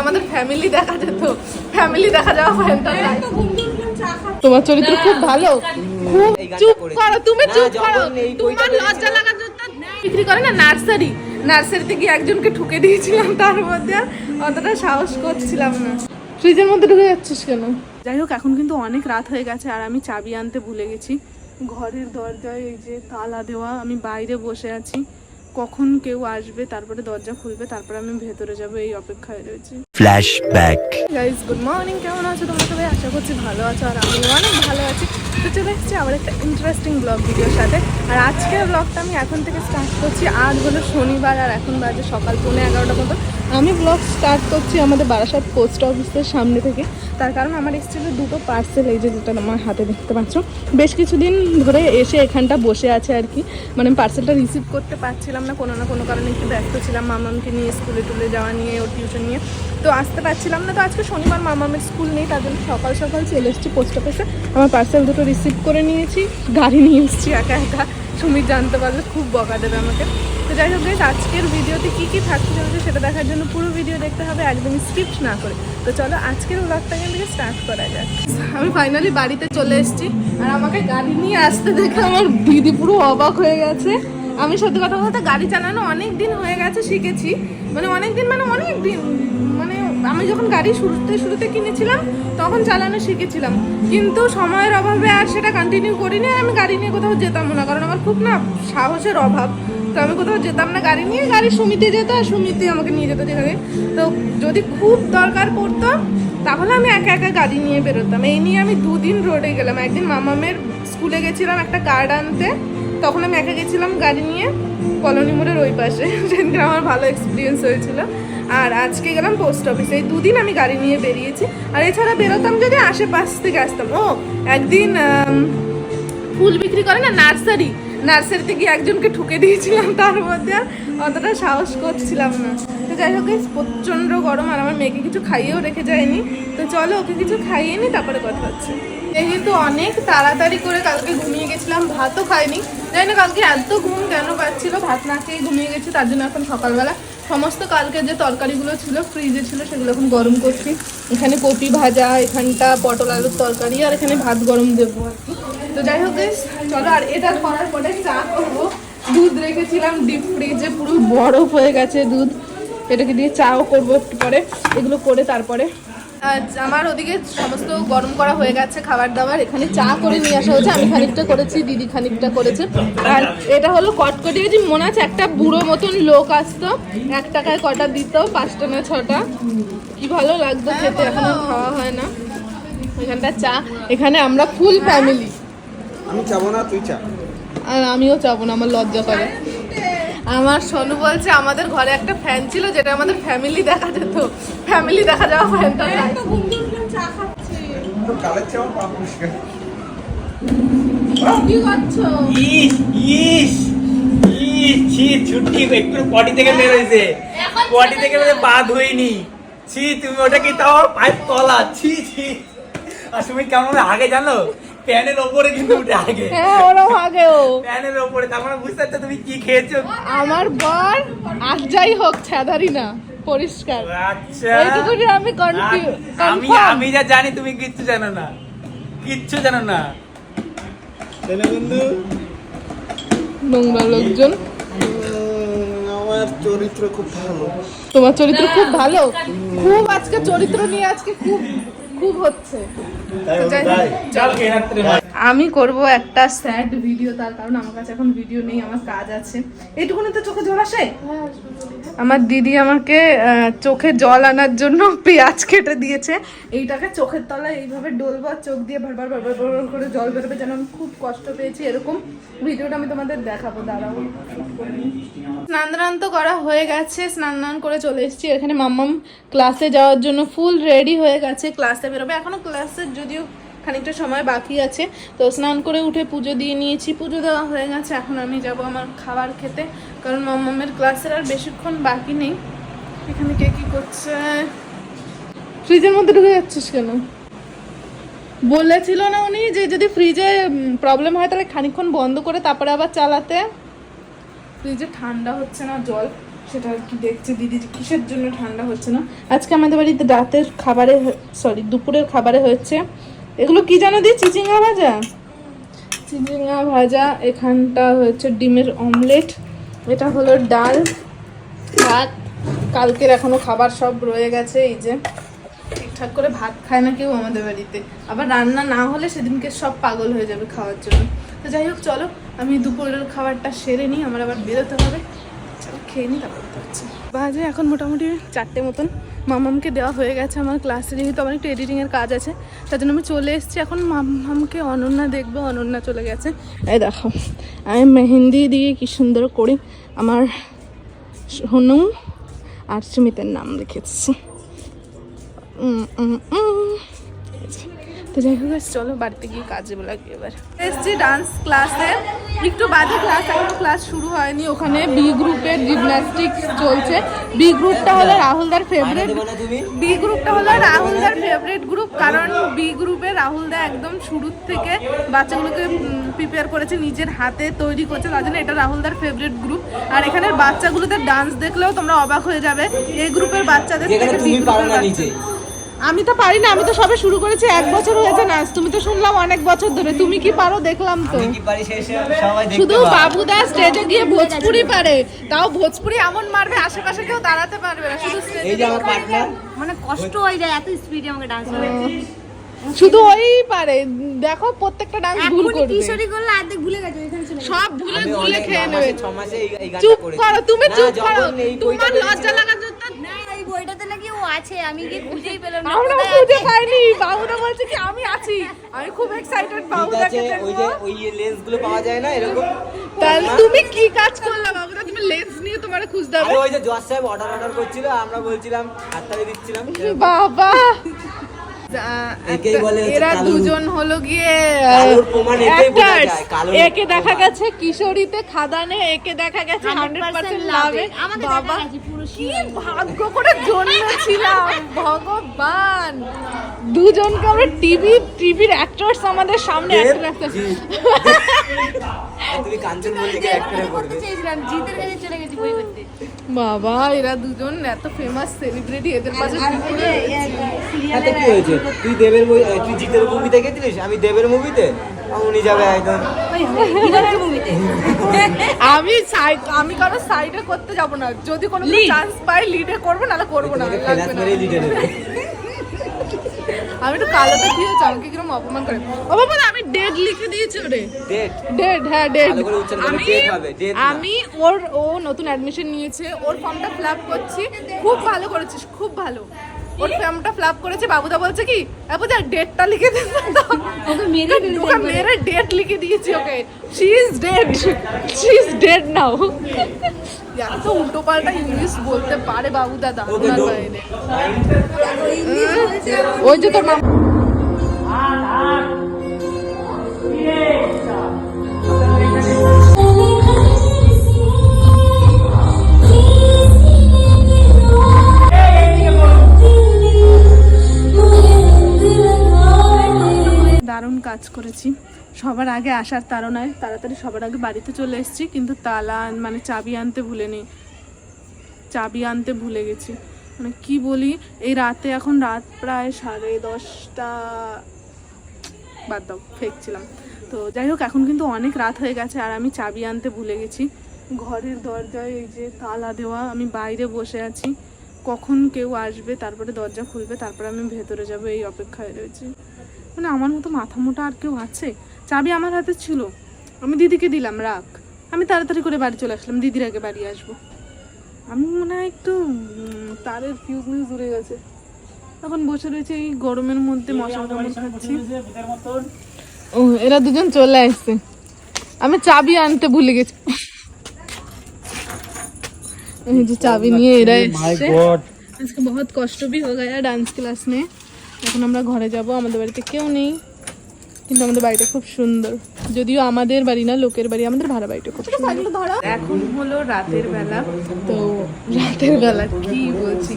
আমাদের ফ্যামিলি দেখা যেত ফ্যামিলি দেখা যাওয়া ফ্যানটা তোমার চরিত্র খুব ভালো। খুব চুপ করো তুমি চুপ করো। তোমার লজ্জা লাগার জন্য বিক্রি করে না নার্সারি। নার্সারিতে গিয়ে একজনকে ঠুকে দিয়েছিলাম তার মধ্যে আর অতটা সাহস করছিলাম না। ফ্রিজের মধ্যে ঢুকে যাচ্ছিস কেন? যাই হোক এখন কিন্তু অনেক রাত হয়ে গেছে আর আমি চাবি আনতে ভুলে গেছি। ঘরের দরজায় এই যে তালা দেওয়া আমি বাইরে বসে আছি। কখন কেউ আসবে তারপরে দরজা খুলবে তারপরে আমি ভেতরে যাব এই অপেক্ষায় রয়েছি। ব্যাক গাইজ গুড মর্নিং কেমন আছো তোমরা সবাই? আশা করছি ভালো আছো আর আমি অনেক ভালো আছি। তো চলে এসেছি আবার একটা ইন্টারেস্টিং ব্লগ ভিডিওর সাথে। আর আজকের ব্লগটা আমি এখন থেকে স্টার্ট করছি। আজ হলো শনিবার আর এখন বাজে সকাল পৌনে এগারোটা মতো। আমি ব্লগ স্টার্ট করছি আমাদের বারাসাত পোস্ট অফিসের সামনে থেকে। তার কারণ আমার এসেছিল দুটো পার্সেল এই যে যেটা আমার হাতে দেখতে পাচ্ছ। বেশ কিছুদিন ধরে এসে এখানটা বসে আছে আর কি। মানে পার্সেলটা রিসিভ করতে পারছিলাম না, কোনো না কোনো কারণে একটু ব্যস্ত ছিলাম মামামকে নিয়ে স্কুলে টুলে যাওয়া নিয়ে, ওর টিউশন নিয়ে। তো আসতে পারছিলাম না। তো আজকে শনিবার মামামের স্কুল নেই, তার জন্য সকাল সকাল চলে এসেছি পোস্ট অফিসে আমার পার্সেল দুটো রিসিভ করে নিয়েছি গাড়ি নিয়ে এসেছি একা একা। সুমিত জানতে পারলে খুব বকা দেবে আমাকে। তো যাই হোক guys, আজকের ভিডিওতে কী কী থাকতে চলেছে সেটা দেখার জন্য পুরো ভিডিও দেখতে হবে একদমই স্কিপ না করে। তো চলো আজকের ব্লগটা এখান স্টার্ট করা যাক। আমি ফাইনালি বাড়িতে চলে এসেছি আর আমাকে গাড়ি নিয়ে আসতে দেখে আমার দিদি পুরো অবাক হয়ে গেছে। আমি সত্যি কথা বলতে গাড়ি চালানো অনেক দিন হয়ে গেছে শিখেছি। মানে অনেক দিন মানে অনেক দিন আমি যখন গাড়ি শুরুতে শুরুতে কিনেছিলাম, তখন চালানো শিখেছিলাম। কিন্তু সময়ের অভাবে আর সেটা কন্টিনিউ করিনি, আর আমি গাড়ি নিয়ে কোথাও যেতাম না, কারণ আমার খুব না সাহসের অভাব। তো আমি কোথাও যেতাম না, গাড়ি নিয়ে গাড়ি সুমিতে যেত আর সুমিতে আমাকে নিয়ে যেত যেখানে। তো যদি খুব দরকার পড়তো, তাহলে আমি একা একা গাড়ি নিয়ে বেরোতাম। এই নিয়ে আমি দুদিন রোডে গেলাম। একদিন মামামের স্কুলে গেছিলাম একটা কার্ড আনতে। তখন আমি একা গেছিলাম গাড়ি নিয়ে কলোনি মোড়ের ওই পাশে। সেদিনকে আমার ভালো এক্সপিরিয়েন্স হয়েছিল। আর আজকে গেলাম পোস্ট অফিসে এই দুদিন আমি গাড়ি নিয়ে বেরিয়েছি। আর এছাড়া বেরোতাম যদি আশেপাশ থেকে আসতাম। ও, একদিন ফুল বিক্রি করে না, নার্সারি। নার্সারিতে গিয়ে একজনকে ঠুকে দিয়েছিলাম তার মধ্যে। আর অতটা সাহস করছিলাম না। তো যাই হোক প্রচণ্ড গরম আর আমার মেয়েকে কিছু খাইয়েও রেখে যায়নি। তো চলো, ওকে কিছু খাইয়ে নি, তারপরে কথা হচ্ছে। যেহেতু অনেক তাড়াতাড়ি করে কালকে ঘুমিয়ে গেছিলাম, ভাতও খাইনি। জানি না, কালকে এত ঘুম কেন পাচ্ছিল? ভাত না খেয়ে ঘুমিয়ে গেছি, তার জন্য এখন সকালবেলা। সমস্ত কালকে যে তরকারিগুলো ছিল ফ্রিজে ছিল, সেগুলো এখন গরম করছি। এখানে কপি ভাজা, এখানটা পটল আলুর তরকারি, আর এখানে ভাত গরম দেবো আর কি। তো যাই হোক চলো, আর এটা করার পরে চা করব। দুধ রেখেছিলাম ডিপ ফ্রিজে পুরো বরফ হয়ে গেছে দুধ। এটাকে দিয়ে চাও করব একটু পরে। এগুলো করে তারপরে আজ আমার ওদিকে সমস্ত গরম করা হয়ে গেছে খাবার দাবার। এখানে চা করে নিয়ে আসা হয়েছে আমি খানিকটা করেছি দিদি খানিকটা করেছে। আর এটা হলো কটকটি যে মনে আছে একটা বুড়ো মতন লোক আসতো এক টাকায় কটা দিত পাঁচটা না ছটা। কি ভালো লাগতো খেতে এখন খাওয়া হয় না। এখানটা চা এখানে আমরা ফুল ফ্যামিলি। আমি চাবো না তুই চা। আর আমিও চাবো না আমার লজ্জা করে। আমার সোনু বলছে আমাদের ঘরে একটা ফ্যান ছিল যেটা আমাদের ফ্যামিলি দেখা যেত। ফ্যামিলি দেখা যাওয়া ফ্যানটা ছুটি একটু পটি থেকে পটি থেকে পা ধুইনি ছি তুমি ওটা কি তাও পাইপ তলা? ছি ছি। আর তুমি কেমন আগে জানো? প্যানের ওপরে কিন্তু উঠে আগে। হ্যাঁ ওরম আগেও। প্যানের ওপরে তার মানে বুঝতে পারছ তুমি কি খেয়েছো? আমার বর আর যাই হোক ছাদারি না পরিষ্কার। আচ্ছা। এইটুকুনি আমি কনফিউ আমি আমি যা জানি তুমি কিচ্ছু জানো না। কিচ্ছু জানো না। তাহলে বন্ধু। নোংরা লোকজন। আমার চরিত্র খুব ভালো। তোমার চরিত্র খুব ভালো? খুব আজকে চরিত্র নিয়ে আজকে খুব খুব হচ্ছে। আমি করব একটা স্যাড ভিডিও তার কারণ আমার কাছে এখন ভিডিও নেই আমার কাজ আছে। এইটুকুনি তো চোখে জল আসে? আমার দিদি আমাকে চোখে জল আনার জন্য পেঁয়াজ কেটে দিয়েছে। এইটাকে চোখের তলায় এইভাবে ডলবো চোখ দিয়ে ভারবার ভারবার ভারবার করে জল বেরোবে যেন আমি খুব কষ্ট পেয়েছি এরকম ভিডিওটা আমি তোমাদের দেখাবো, দাঁড়াও। স্নান টান তো করা হয়ে গেছে, স্নান টান করে চলে এসেছি। এখানে মাম্মাম ক্লাসে যাওয়ার জন্য ফুল রেডি হয়ে গেছে, ক্লাসে বেরোবে। এখনও ক্লাসের যদিও খানিকটা সময় বাকি আছে, তো স্নান করে উঠে পুজো দিয়ে নিয়েছি। পুজো দেওয়া হয়ে গেছে, এখন আমি যাব আমার খাবার খেতে। কারণ মাম্মামের ক্লাসের আর বেশিক্ষণ বাকি নেই। এখানে কে কি করছে? ফ্রিজের মধ্যে ঢুকে যাচ্ছিস কেন? বলেছিল না উনি যে যদি ফ্রিজে প্রবলেম হয় তাহলে খানিকক্ষণ বন্ধ করে তারপরে আবার চালাতে। ফ্রিজে ঠান্ডা হচ্ছে না জল। সেটা আর কি দেখছে দিদি যে কিসের জন্য ঠান্ডা হচ্ছে না? আজকে আমাদের বাড়িতে রাতের খাবারে সরি দুপুরের খাবারে হচ্ছে এগুলো কি জানো দি? চিচিঙ্গা ভাজা? চিচিঙ্গা ভাজা এখানটা হচ্ছে ডিমের অমলেট এটা হলো ডাল, ভাত, কালকের এখনও খাবার সব রয়ে গেছে, এই যে ঠিকঠাক করে ভাত খায় না কেউ আমাদের বাড়িতে। আবার রান্না না হলে সেদিনকে সব পাগল হয়ে যাবে খাওয়ার জন্য। তো যাই হোক, চলো, আমি দুপুরের খাবারটা সেরে নিই, আমার আবার বেরোতে হবে। খেয়ে নিই, তারপর হচ্ছে। বাজে এখন মোটামুটি চারটে মতন। মামামকে দেওয়া হয়ে গেছে আমার ক্লাসে যেহেতু আমার একটু এডিটিংয়ের কাজ আছে, তার জন্য আমি চলে এসেছি। এখন মামামকে অনন্যা দেখব, অনন্যা চলে গেছে। এই দেখো, আমি মেহেন্দি দিয়ে কি সুন্দর করি। আমার সোনু আর সুমিতের নাম লিখেছি। তো যাই হোক চলো বাড়িতে গিয়ে কাজে লাগবে এবার। এসছি ডান্স ক্লাসে একটু বাজে ক্লাস এখন ক্লাস শুরু হয়নি। ওখানে বি গ্রুপের জিমন্যাস্টিক চলছে। বি গ্রুপটা হলো রাহুলদার ফেভারিট বি গ্রুপটা হলো রাহুলদার ফেভারিট গ্রুপ কারণ বি গ্রুপে রাহুলদা একদম শুরুর থেকে বাচ্চাগুলোকে প্রিপেয়ার করেছে নিজের হাতে তৈরি করছে। তার জন্য এটা রাহুলদার ফেভারিট গ্রুপ আর এখানের বাচ্চাগুলোদের ডান্স দেখলেও তোমরা অবাক হয়ে যাবে। এই গ্রুপের বাচ্চাদের থেকে তুমি গ্রুপের বাচ্চা- আমি তো পারি না আমি তো সবে শুরু করেছি এক বছর হয়েছে নাচ তুমি তো শুনলাম অনেক বছর ধরে তুমি কি পারো দেখলাম তো। আমি কি পারি শেষে সবাই শুধু বাবুদা স্টেজে গিয়ে ভোজপুরি পারে তাও ভোজপুরি এমন মারবে আশেপাশে কেউ দাঁড়াতে পারবে না শুধু স্টেজে এই যে আমার পার্টনার মানে কষ্ট হয়ে যায় এত স্পিডে আমাকে ডান্স শুধু ওই পারে দেখো প্রত্যেকটা ডান্স ভুল করবে। কিশোরী করলে অর্ধেক ভুলে গেছে এখানে চলে সব ভুলে ভুলে খেয়ে নেবে। চুপ করো তুমি চুপ করো। তোমার লজ্জা লাগার জন্য না এই বইটাতে নাকি ও আছে আমি কি খুঁজেই পেলাম না। আমরা খুঁজে পাইনি। বাবুদা বলছে কি আমি আছি। আমি খুব এক্সাইটেড বাবুদাকে দেখব। ওই যে ওই লেন্সগুলো পাওয়া যায় না এরকম? তাহলে তুমি কি কাজ করলা বাবুদা? তুমি লেন্স নিয়ে তোমার খুঁজতে আরে হবে ওই যে জজ সাহেব অর্ডার অর্ডার করছিল আমরা বলছিলাম হাততালি দিচ্ছিলাম। বাবা! এরা দুজন হলো গিয়ে একে দেখা গেছে কিশোরীতে খাদানে একে দেখা গেছে হান্ড্রেড পার্সেন্ট লাভে। বাবা কি ভাগ্য করে জন্মেছিলাম ভগবান দুজনকে আমরা টিভি টিভির অ্যাক্টরস আমাদের সামনে জি। তুমি কাঞ্চন মল্লিকে আমি অ্যাক্টরে করবে। জিতের কাছে চলে গেছি বই করতে বাবা এরা দুজন এত ফেমাস সেলিব্রিটি এদের কি হয়েছে? তুই দেবের তুই জিতের মুভিতে গেছিলিস? আমি দেবের মুভিতে উনি যাবে একদম। আমি সাইড আমি কারও সাইডে করতে যাব না। যদি কোনো চান্স পাই লিডে করব নাহলে করব না লাগবে না। আমি একটু কালোতে দিয়েছি আমাকে কীরকম অপমান করে। অপমান আমি ডেড লিখে দিয়েছি ওরে। ডেড ডেড হ্যাঁ ডেড আমি। আমি ওর ও নতুন অ্যাডমিশন নিয়েছে ওর ফর্মটা ফিল আপ করছি খুব ভালো করেছিস খুব ভালো। ওর ফর্মটা ফিল করেছে বাবুদা বলছে কি বাবুদা ডেটটা লিখে ওকে মেরে ওকে মেরে ডেট লিখে দিয়েছি okay she is dead she is dead now এত উল্টো পাল্টা ইংলিশ বলতে পারে বাবুদা দাদুনার বাইরে ওই যে তোর মামা দারুণ কাজ করেছি। সবার আগে আসার তাড়নায় তাড়াতাড়ি সবার আগে বাড়িতে চলে এসেছি, কিন্তু তালা মানে চাবি আনতে ভুলেনি চাবি আনতে ভুলে গেছি। মানে কি বলি, এই রাতে এখন রাত প্রায় সাড়ে দশটা, বাদ দাও, ফেকছিলাম। তো যাই হোক, এখন কিন্তু অনেক রাত হয়ে গেছে, আর আমি চাবি আনতে ভুলে গেছি। ঘরের দরজায় এই যে তালা দেওয়া, আমি বাইরে বসে আছি। কখন কেউ আসবে, তারপরে দরজা খুলবে, তারপরে আমি ভেতরে যাব, এই অপেক্ষায় রয়েছি। মানে আমার মতো মাথা মোটা আর কেউ আছে চাবি আমার হাতে ছিল আমি দিদিকে দিলাম রাখ আমি তাড়াতাড়ি করে বাড়ি চলে আসলাম দিদির আগে বাড়ি আসবো আমি মনে হয় একটু উম, তারের ফিউজ মিউজ উড়ে গেছে তখন বসে রয়েছে এই গরমের মধ্যে মশা কামড় খাচ্ছি ও এরা দুজন চলে আসছে আমি চাবি আনতে ভুলে গেছি এই যে চাবি নিয়ে এরা এসছে আজকে বহুত কষ্ট भी हो गया ডান্স ক্লাস में এখন আমরা ঘরে যাব আমাদের বাড়িতে কেউ নেই। কিন্তু আমাদের বাড়িটা খুব সুন্দর। যদিও আমাদের বাড়ি না লোকের বাড়ি আমাদের ভাড়া বাড়িটা খুব সুন্দর। এখন হলো রাতের বেলা। তো রাতের বেলা কি বলছি?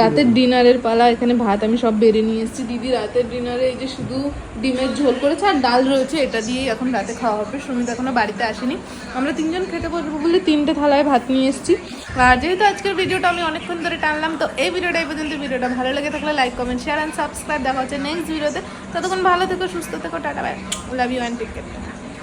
রাতের ডিনারের পালা এখানে ভাত আমি সব বেড়ে নিয়ে এসেছি। দিদি রাতের ডিনারে এই যে শুধু ডিমের ঝোল করেছে আর ডাল রয়েছে এটা দিয়েই এখন রাতে খাওয়া হবে। সুমিত এখনও বাড়িতে আসেনি। আমরা তিনজন খেতে বসবো বলে তিনটে থালায় ভাত নিয়ে এসেছি। আর যেহেতু আজকের ভিডিওটা আমি অনেকক্ষণ ধরে টানলাম তো এই ভিডিওটা এই পর্যন্ত। ভিডিওটা ভালো লেগে থাকলে like comment share and subscribe দেখা হচ্ছে নেক্সট ভিডিওতে ততক্ষণ ভালো থেকো সুস্থ থেকো tata bye love you and take care